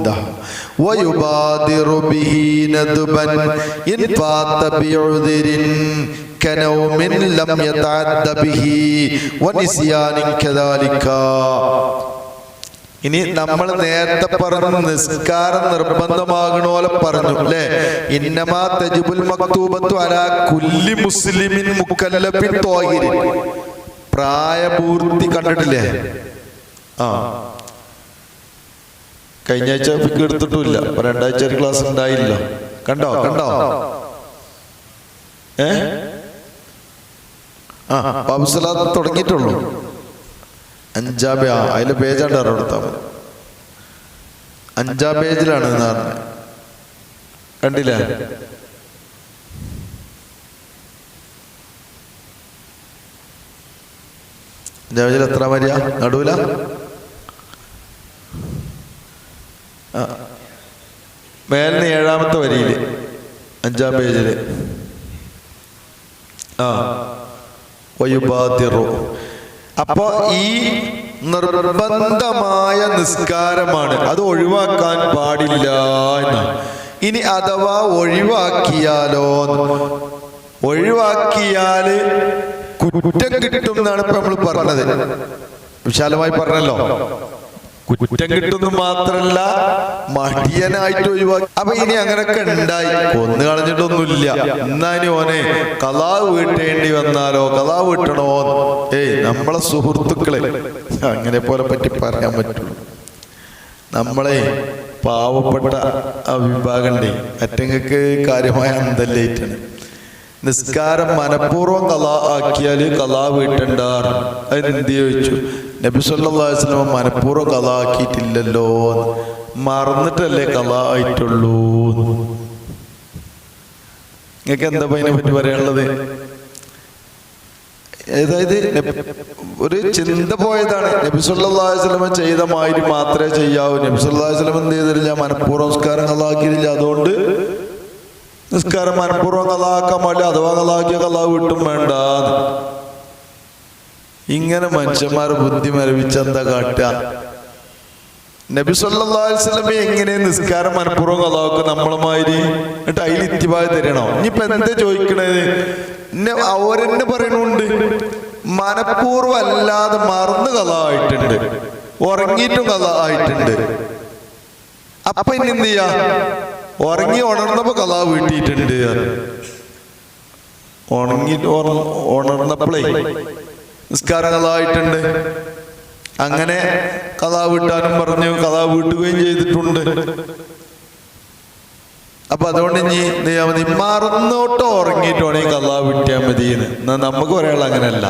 ده ويبادر به ندبا إن فات بعذر كنوم لم يتعد به ونسيان كذلك ഇനി നമ്മൾ നേരത്തെ പറഞ്ഞ നിസ്കാരം നിർബന്ധമാകണ പോലെ പറഞ്ഞു അല്ലെ ഇന്നമാ തജുബുൽ മക്തൂബത്തു അലാ കുല്ലി മുസ്ലിമിൻ മുക്കല്ലബിൻ ത്വാഹിരിൻ പ്രായപൂർത്തി കണ്ടിട്ടില്ലേ ആ കഴിഞ്ഞ ആഴ്ച പിക്ക് എടുത്തിട്ടുമില്ല രണ്ടാഴ്ച ഒരു ക്ലാസ് ഉണ്ടായില്ല. കണ്ടോ? കണ്ടോ? ഏ? ആ ബാബുസലാത്ത് തുടങ്ങിയിട്ടുള്ളൂ. അഞ്ചാം പേ- അതിലെ പേജാണ്ട് മതി. അഞ്ചാം പേജിലാണ് എന്ന് പറഞ്ഞത് കണ്ടില്ലേ? അഞ്ചാം പേജിൽ എത്ര വരിക നടുവില? മേലിന് ഏഴാമത്തെ വരിയിൽ അഞ്ചാം പേജിൽ. ആ. വയുബാതിറു. അപ്പോ ഈ നിർബന്ധമായ നിസ്കാരമാണ്. അത് ഒഴിവാക്കാൻ പാടില്ല എന്നാണ്. ഇനി അഥവാ ഒഴിവാക്കിയാലോ ഒഴിവാക്കിയാൽ കുറ്റം കിട്ടും എന്നാണ് ഇപ്പൊ നമ്മൾ പറഞ്ഞത്. വിശാലമായി പറഞ്ഞല്ലോ. കുറ്റം കിട്ടുന്നു മാത്രല്ല മടിയനായിട്ട് ഒഴിവാക്കി. അപ്പൊ ഇനി അങ്ങനൊക്കെ ഉണ്ടായി. കൊന്നു കളഞ്ഞിട്ടൊന്നുമില്ല. എന്നാ ഇനി ഓനെ കലാവ് വീട്ടേണ്ടി വന്നാലോ? കലാവ് വീട്ടണോ? ഏയ് നമ്മളെ സുഹൃത്തുക്കളെ. അങ്ങനെ പോലെ പറ്റി പറയാൻ പറ്റുള്ളൂ. നമ്മളെ പാവപ്പെട്ട ആ വിഭാഗണ്ടേ അറ്റങ്ങൾക്ക് കാര്യമായ അന്തല്ലേറ്റാണ്. നിസ്കാരം മനഃപൂർവം കലാ ആക്കിയാൽ കലാ വീട്ടണ്ടാർ അതിനെന്ത് ചോദിച്ചു? നബി സല്ലല്ലാഹു അലൈഹി വസല്ലം മനഃപൂർവം കഥാക്കിയിട്ടില്ലല്ലോ മറന്നിട്ടല്ലേ കഥ ആയിട്ടുള്ളൂ നിങ്ങൾക്ക് എന്താ അതിനെ പറ്റി പറയാനുള്ളത്? അതായത് ഒരു ചിന്ത പോയതാണ്. നബി സല്ലല്ലാഹു അലൈഹി വസല്ലം ചെയ്ത മാതിരി മാത്രമേ ചെയ്യാവൂ. നബി സല്ലല്ലാഹു അലൈഹി വസല്ലം മനഃപൂർവം നിസ്കാരം കഥാക്കിയില്ല അതുകൊണ്ട് നിസ്കാരം മനഃപൂർവം കഥാക്കാൻ പാടില്ല. അഥവാ കഥാക്കിയ കഥ വിട്ടും വേണ്ട ഇങ്ങനെ മനുഷ്യന്മാർ ബുദ്ധി മരവിച്ച എന്താ കാട്ടുക? നബി സല്ലാസ്ലമ എങ്ങനെ നിസ്കാരം മനഃപൂർവം കഥാക്ക് നമ്മളമാതിരി എന്നിട്ട് അതിൽ ഇത്തിവായ തരണോ? ഇനിയിപ്പോ എന്താ ചോദിക്കണത്? എന്നെ അവരെന്നെ പറയണുണ്ട്. മനഃപൂർവം അല്ലാതെ മറന്ന് കഥ ആയിട്ടുണ്ട് ഉറങ്ങിയിട്ടും കഥ ആയിട്ടുണ്ട് അപ്പൊ ഇനി എന്ത് ചെയ്യാ? ഉറങ്ങി ഉണർന്നപ്പോ കഥ വീട്ടിയിട്ടുണ്ട്. ഉണങ്ങി ഉണ- ഉണർന്നപ്പോഴേ നിസ്കാരം കഥ അങ്ങനെ കഥ വീട്ടാനും പറഞ്ഞു കഥ വീട്ടുകയും ചെയ്തിട്ടുണ്ട്. അപ്പൊ അതുകൊണ്ട് ഇനി നീ മറന്നോട്ടോ ഉറങ്ങിയിട്ടോണെ കഥ വിട്ടിയാൽ മതി എന്നാ നമുക്ക് ഒരാൾ അങ്ങനെയല്ല.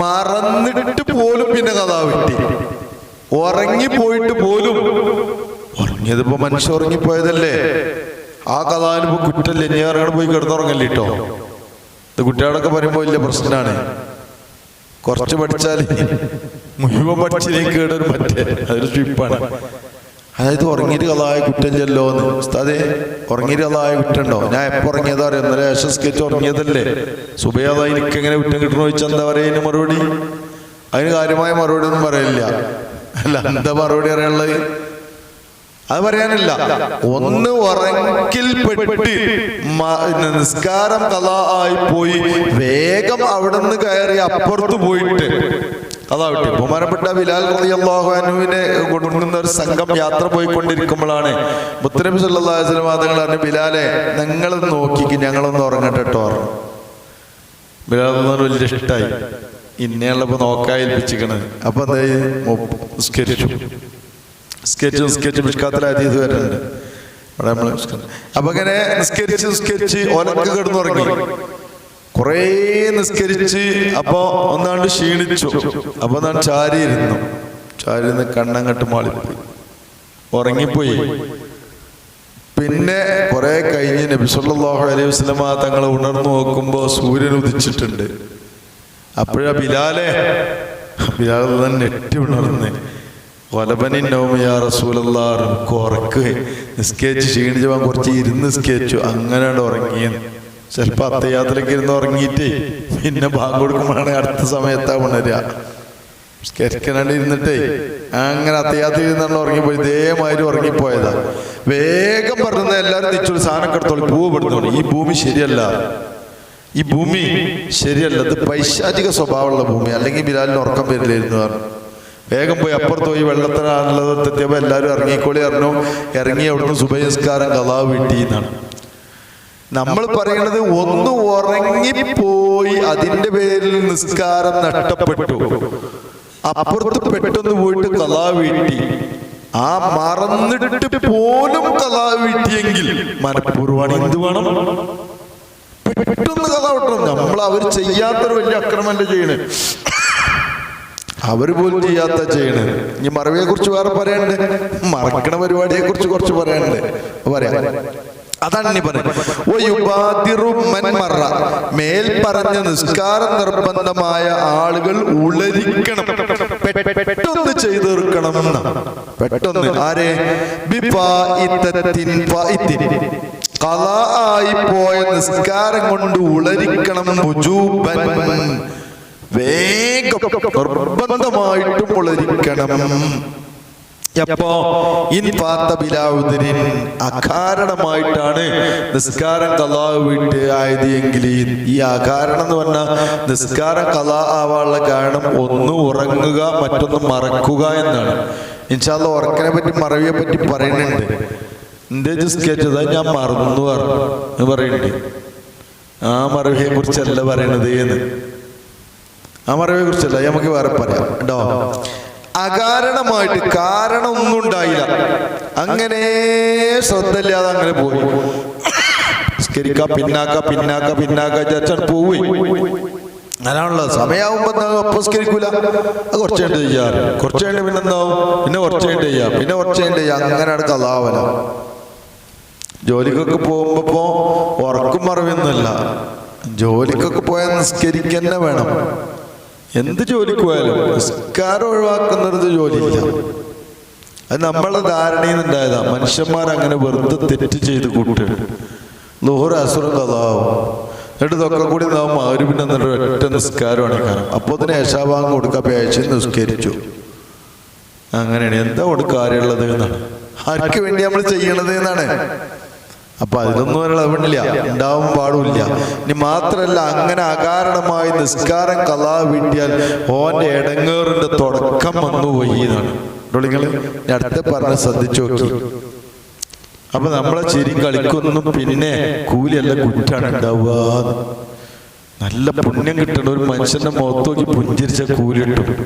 മറന്നിട്ട് പോലും പിന്നെ കഥ വിട്ടി ഉറങ്ങി പോയിട്ട് പോലും. ഉറങ്ങിയതിപ്പോ മനുഷ്യ ഉറങ്ങിപ്പോയതല്ലേ? ആ കഥാനുഭവം കുറ്റല്ലേ ഇനി ഇറങ്ങണ പോയി കിടന്നുറങ്ങല്ലേ കേട്ടോ ഇത് കുട്ടികളൊക്കെ പറയുമ്പോ വലിയ പ്രശ്നമാണ് കുറച്ച് പഠിച്ചാൽ മുഴുവൻ പഠിച്ചില്ലെങ്കിൽ കേടൊരു പറ്റേ അതൊരു ട്രിപ്പാണ് അതായത് ഉറങ്ങിയിട്ട് കഥായ കുറ്റം ചെല്ലോ എന്ന്. ഉസ്താദേ ഉറങ്ങിയിട്ട് കഥായ കുറ്റുണ്ടോ? ഞാൻ എപ്പോൾ ഉറങ്ങിയതാ അറിയാം? ഇന്നലെ ഏഷ്യ സ്കെച്ച് ഉറങ്ങിയതല്ലേ? സുബയാതായി എനിക്ക് എങ്ങനെ കുറ്റം കിട്ടണോ ചോദിച്ചാൽ എന്താ പറയുക അതിന് മറുപടി? അതിന് കാര്യമായ മറുപടി ഒന്നും പറയില്ല അല്ല എന്താ മറുപടി അറിയാനുള്ളത് അത് പറയാനില്ല. ഒന്ന് ഉറക്കിൽപ്പെട്ട് നിസ്കാരം കഥ ആയി പോയി. വേഗം അവിടെ നിന്ന് കയറി അപ്പുറത്ത് പോയിട്ട്. അതാ വിട്ടു. ബഹുമാനപ്പെട്ട ബിലാൽ റളിയല്ലാഹു അൻഹുവിനെ കൊണ്ടുവന്ന ഒരു സംഘം യാത്ര പോയിക്കൊണ്ടിരിക്കുമ്പോഴാണ് മുത്തനബി സല്ലല്ലാഹു അലൈഹി വസല്ലം തങ്ങൾ പറഞ്ഞു ബിലാലെ നിങ്ങൾ നോക്കിക്ക്. ഞങ്ങളൊന്ന് ഉറങ്ങട്ടെ കേട്ടോ ബിലാൽ വലിയ ഇഷ്ടമായി ഇന്നയുള്ളപ്പോ നോക്കായി ഏൽപ്പിച്ചിക്കണത് അപ്പൊ എന്തായി നിസ്കരിച്ചു. സ്കെച്ച് സ്കെച്ച് പുഷ്കാത്തിലെ അതീത് വരുന്നുണ്ട്. അവിടെ നമ്മൾ അപ്പൊ അങ്ങനെ നിസ്കരിച്ച് നിസ്കരിച്ച് ഓലൊക്കെ കിടന്നുറങ്ങി. കുറേ നിസ്കരിച്ച് അപ്പൊ ഒന്നാണ്ട് ക്ഷീണിച്ചു. അപ്പൊ ഞാൻ ചാരിയിരുന്നു. ചാരിന്ന് കണ്ണങ്ങട്ട് മാളിപ്പോയി. ഉറങ്ങിപ്പോയി. പിന്നെ കുറെ കഴിഞ്ഞ് നബി സല്ലല്ലാഹു അലൈഹി വസ്ലമ തങ്ങളെ ഉണർന്നു നോക്കുമ്പോ സൂര്യൻ ഉദിച്ചിട്ടുണ്ട്. അപ്പോഴാ ബിലാലെ ബിലാൽ തന്നെ നെട്ടി ഉണർന്ന്. വലബനിന്നോമിയാ റസൂലല്ലാറ് ഉറക്ക്. നിസ്കേച്ച് ക്ഷീണിച്ച് പോകാൻ കുറച്ച് ഇരുന്ന് നിസ്കേച്ചു അങ്ങനെ ഉറങ്ങിയെന്ന് ചിലപ്പോ അത്തയാത്രയ്ക്ക് ഇരുന്ന് ഉറങ്ങിയിട്ട് പിന്നെ ബാങ്ക് കൊടുക്കുമ്പോഴാണ് അടുത്ത സമയത്താ ഉണരുക. നിസ്കരിക്കാനാണ്ട് ഇരുന്നിട്ടേ അങ്ങനെ അത്തയാത്ര ഇരുന്നാണ് ഉറങ്ങിപ്പോയി ഇതേമാതിരി ഉറങ്ങിപ്പോയതാ. വേഗം പറഞ്ഞ എല്ലാവരും തിരിച്ചൊരു സാധനം കിടത്തോളി പൂവ് പെടുത്തോളി ഈ ഭൂമി ശരിയല്ല. ഈ ഭൂമി ശരിയല്ല. ഇത് പൈശാചിക സ്വഭാവമുള്ള ഭൂമി. അല്ലെങ്കിൽ ബിലാലിന് ഉറക്കം വരില്ലായിരുന്നു. പറഞ്ഞു വേഗം പോയി അപ്പുറത്ത് പോയി വെള്ളത്തിനാണുള്ളത് എത്തിയപ്പോൾ എല്ലാവരും ഇറങ്ങിക്കോളി അറിഞ്ഞു ഇറങ്ങി അവിടുന്ന് സുഭയസ്കാരം കലാവ് വീട്ടി എന്നാണ്. നമ്മൾ പറയണത് ഒന്ന് ഉറങ്ങിപ്പോയി അതിന്റെ പേരിൽ നിസ്കാരം നഷ്ടപ്പെട്ടു. അപ്പുറത്ത് പെട്ടെന്ന് പോയിട്ട് കലാ വീട്ടി. ആ മറന്നിട്ട് പോലും കലാ വീട്ടിയെങ്കിൽ മനഃപൂർവമാണ് എന്ത് വേണം? പെട്ടെന്ന് കഥ വിട്ടണം. നമ്മൾ അവർ ചെയ്യാത്തൊരു വലിയ അക്രമം ചെയ്യണേ? അവർ പോലും ചെയ്യാത്ത ചെയ്യണേ. ഇനി മറവിയെ കുറിച്ച് വേറെ പറയാനുണ്ട്. മറക്കണ പരിപാടിയെ കുറിച്ച് കുറച്ച് പറയാനുണ്ട്. പറയാം. അതാണ് ഇനി പറയുന്നത് മേൽ പറഞ്ഞ നിസ്കാരം നിർബന്ധമായ ആളുകൾ ഉളരിക്കണം. പെട്ടെന്ന് ചെയ്തു തീർക്കണം. പെട്ടെന്ന്. ആരെ? ആയി പോയ നിസ്കാരം കൊണ്ട് ഉളരിക്കണം. വേഗം നിർബന്ധമായിട്ടും അകാരണമായിട്ടാണ് നിസ്കാരം കലാ വീട്ട് ആയത് എങ്കിൽ ഈ അകാരണം എന്ന് പറഞ്ഞാൽ നിസ്കാരം കലാ ആവാനുള്ള കാരണം ഒന്ന് ഉറങ്ങുക മറ്റൊന്ന് മറക്കുക എന്നാണ്. ഇൻഷാല്ല ഉറക്കനെ പറ്റി മറവിയെ പറ്റി പറയുന്നുണ്ട്. എന്റെ നിസ്കരിച്ചത് ഞാൻ മറന്നു പറഞ്ഞു. പറയുന്നുണ്ട്. ആ മറവിയെ കുറിച്ചല്ല പറയണത് എന്ന്. ആ മറവിയെ കുറിച്ചല്ല നമുക്ക് വേറെ പറയാം. കേട്ടോ അകാരണമായിട്ട് കാരണം ഒന്നും ഉണ്ടായില്ല. അങ്ങനെ ശ്രദ്ധയില്ലാതെ അങ്ങനെ പോയി. സ്കരിക്ക പിന്നാക്ക പിന്നാക്ക പിന്നാക്ക ചച്ചൻ പോയി. അങ്ങനെയാണല്ലോ സമയമാകുമ്പോ അപ്പസ്കരിക്കൂല അത് കുറച്ച് കഴിഞ്ഞ് ചെയ്യാറ് കുറച്ച് കഴിഞ്ഞ് പിന്നെ എന്താവും? പിന്നെ കുറച്ച് കഴിഞ്ഞ് ചെയ്യാം. പിന്നെ കുറച്ച് കഴിഞ്ഞ് ചെയ്യാം. അങ്ങനെയാണ് അതാവല ജോലിക്കൊക്കെ പോകുമ്പോ ഉറക്കും മറവിയൊന്നുമില്ല. ജോലിക്കൊക്കെ പോയാൽ നിസ്കരിക്കന്നെ വേണം. എന്ത് ജോലിക്ക് പോയാലും നിസ്കാരം ഒഴിവാക്കുന്നത് ജോലിയില്ല അത് നമ്മളെ ധാരണയിൽ നിന്നുണ്ടായതാ മനുഷ്യന്മാർ അങ്ങനെ വെറുതെ തെറ്റ് ചെയ്ത് കൂട്ട്. ലോഹർ അസുരം കഥാവും എന്നിട്ട് ഇതൊക്കെ കൂടി നാം അവർ എന്നിട്ട് ഒറ്റ നിസ്കാരമാണ്. കാരണം അപ്പോൾ തന്നെ യശാഭാഗം കൊടുക്കാൻ പേഴ്ച നിസ്കരിച്ചു. അങ്ങനെയാണ്. എന്താ കൊടുക്കാറുള്ളത് എന്നാണ്? ആർക്ക് വേണ്ടി നമ്മൾ ചെയ്യണത് എന്നാണ്? അപ്പൊ അതിലൊന്നും ഒരു ഇളവില്ല ഉണ്ടാവും പാടില്ല ഇനി മാത്രല്ല അങ്ങനെ അകാരണമായി നിസ്കാരം കലാ വീട്ടിയാൽ ഓന്റെ എടങ്ങേറിന്റെ തുടക്കം വന്നു ഞാൻ അടുത്ത പറഞ്ഞ് ശ്രദ്ധിച്ചു നോക്കി. അപ്പൊ നമ്മളെ ചിരി കളിക്കൊന്നും പിന്നെ കൂലിയല്ല കുറ്റാണ് ഉണ്ടാവുക നല്ല പുണ്യം കിട്ടണ ഒരു മനുഷ്യന്റെ മുഖത്ത് പുഞ്ചിരിച്ച കൂലി കിട്ടും.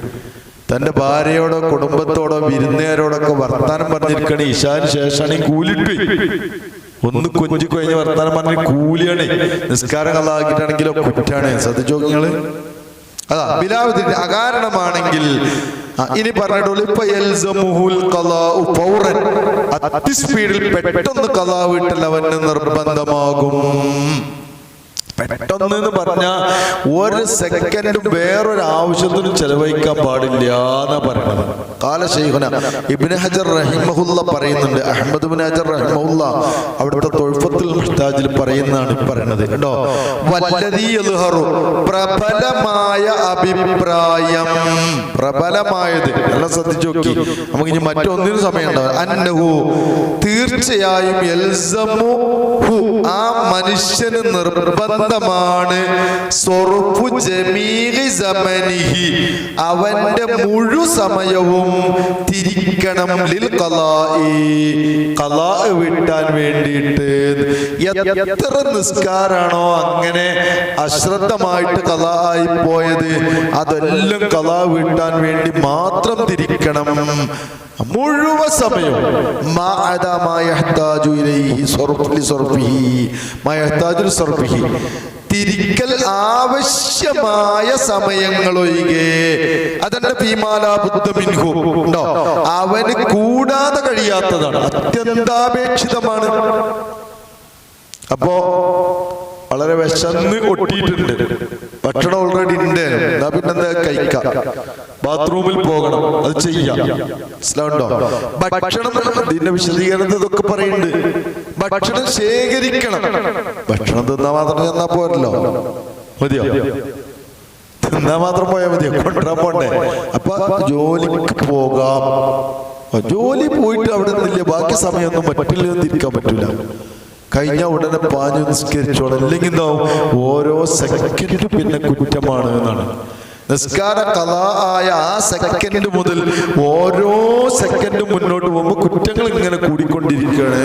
തന്റെ ഭാര്യയോടോ കുടുംബത്തോടോ വിരുന്നുകാരോടൊക്കെ വർത്താനം പറഞ്ഞിരിക്കണേ ഇഷാന് ശേഷമാണ് ഈ കൂലിട്ട് ഒന്ന് കൊഞ്ചി കഴിഞ്ഞ വർത്താനം പറഞ്ഞ കൂലിയാണ്. നിസ്കാരം കള്ളാക്കിയിട്ടാണെങ്കിലോ കുറ്റാണ്. ശ്രദ്ധിച്ചോ നിങ്ങൾ അതാ ബിലാവുദ്ദീൻ അകാരണമാണെങ്കിൽ ഇനി പറഞ്ഞിട്ടുള്ളൂ ഫൗറൻ. അതിസ്പീഡിൽ പെട്ടെന്ന് കലാ വീട്ടിൽ അവന് നിർബന്ധമാകും. പെട്ടെന്ന് എന്ന് പറഞ്ഞ ഒരു സെക്കൻഡ് വേറൊരു ആവശ്യത്തിനും ചെലവഴിക്കാൻ പാടില്ല എന്ന് പറയണത് കാല ശൈഖുന ഇബ്നു ഹജർ റഹിമഹുല്ല പറയുന്നുണ്ട്. അഹമ്മദ് ബിൻ ഹജർ റഹിമഹുല്ല അവിടുത്തെ തൊഴുഫത്തുൽ മുഷ്താജിൽ പറയുന്നതാണ് പറയുന്നത് കേട്ടോ. യദ്ഹറു പ്രബലമായ അഭിപ്രായം പ്രബലമായത്. എല്ലാം ശ്രദ്ധിച്ചു നോക്കി. നമുക്ക് ഇനി മറ്റൊന്നിനും സമയം അന്നഹു തീർച്ചയായും എൽസമു ആ മനുഷ്യന് നിർബന്ധമാണ് അവന്റെ മുഴു സമയവും തിരിക്കണം ലിൽ വിട്ടാൻ വേണ്ടിയിട്ട് എത്ര നിസ്കാരാണോ അങ്ങനെ അശ്രദ്ധമായിട്ട് കലാ ആയി പോയത്. അതെല്ലാം കലാ വീട്ടാൻ വേണ്ടി മാത്രം തിരിക്കണം. മുഴുവൻ സമയവും. തിരിക്കൽ ആവശ്യമായ സമയങ്ങളൊഴികെ അതെന്റെ ഭീമാലാബുദ്ധമിൻഹു ഉണ്ടോ? അവന് കൂടാതെ കഴിയാത്തതാണ്. അത്യന്താപേക്ഷിതമാണ്. അപ്പോ വളരെ വിശന്ന് ഒട്ടിയിട്ടുണ്ട്. ഭക്ഷണം ഓൾറെഡി ഉണ്ട്. എന്നാ പിന്നെന്താ? കഴിക്കാം. ബാത്റൂമിൽ പോകണം. അത് ചെയ്യാം. മനസ്സിലാവുണ്ടോ ഭക്ഷണം ഇതിന്റെ വിശദീകരണം ഇതൊക്കെ പറയുന്നുണ്ട്. ഭക്ഷണം ശേഖരിക്കണം. ഭക്ഷണം തിന്നാ മാത്രം ചെന്നാ പോരല്ലോ. മതിയോ? തിന്നാ മാത്രം പോയാൽ മതിയോ? കൊണ്ടുവരാൻ പോണ്ടേ? അപ്പൊ ജോലിക്ക് പോകാം. ജോലി പോയിട്ട് അവിടെ നിന്നില്ല? ബാക്കി സമയമൊന്നും പറ്റില്ല തിരിക്കാൻ പറ്റൂല. കഴിഞ്ഞ ഉടനെ പാഞ്ഞു നിസ്കരിച്ചോളൂ. അല്ലെങ്കിൽ എന്താവും? ഓരോ സെക്കൻഡ് പിന്നെ കുറ്റമാണ് എന്നാണ്. നിസ്കാര കഥ ആയ ആ സെക്കൻഡ് മുതൽ ഓരോ സെക്കൻഡും മുന്നോട്ട് പോകുമ്പോൾ കുറ്റങ്ങൾ ഇങ്ങനെ കൂടിക്കൊണ്ടിരിക്കുകയാണ്.